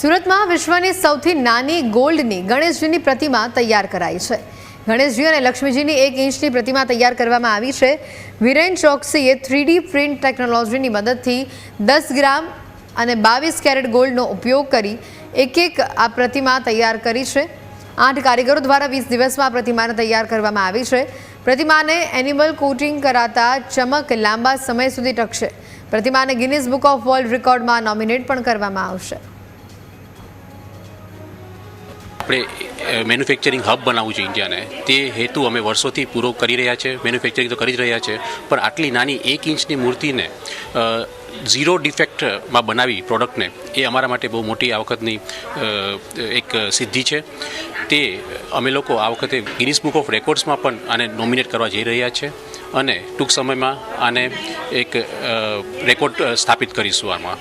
સુરતમાં વિશ્વની સૌથી નાની ગોલ્ડની ગણેશજીની પ્રતિમા તૈયાર કરાઈ છે. ગણેશજી અને લક્ષ્મીજીની એક ઇંચની પ્રતિમા તૈયાર કરવામાં આવી છે. વિરેન ચોકસીએ થ્રીડી પ્રિન્ટ ટેકનોલોજીની મદદથી દસ ગ્રામ અને બાવીસ કેરેટ ગોલ્ડનો ઉપયોગ કરી એક એક આ પ્રતિમા તૈયાર કરી છે. આઠ કારીગરો દ્વારા વીસ દિવસમાં આ પ્રતિમાને તૈયાર કરવામાં આવી છે. પ્રતિમાને એનિમલ કોટિંગ કરાતા ચમક લાંબા સમય સુધી ટકશે. પ્રતિમાને ગિનિસ બુક ઓફ વર્લ્ડ રેકોર્ડમાં નોમિનેટ પણ કરવામાં આવશે. આપણે મેન્યુફેક્ચરિંગ હબ બનાવવું છે ઇન્ડિયાને. તે હેતુ અમે વર્ષોથી પૂરો કરી રહ્યા છે. મેન્યુફેક્ચરિંગ તો કરી જ રહ્યા છે. પણ આટલી નાની એક ઇંચની મૂર્તિને ઝીરો ડિફેક્ટમાં બનાવી પ્રોડક્ટને, એ અમારા માટે બહુ મોટી આ વખતની એક સિદ્ધિ છે. તે અમે લોકો આ વખતે ગિનિસ બુક ઓફ રેકોર્ડ્સમાં પણ આને નોમિનેટ કરવા જઈ રહ્યા છે અને ટૂંક સમયમાં આને એક રેકોર્ડ સ્થાપિત કરીશું આમાં.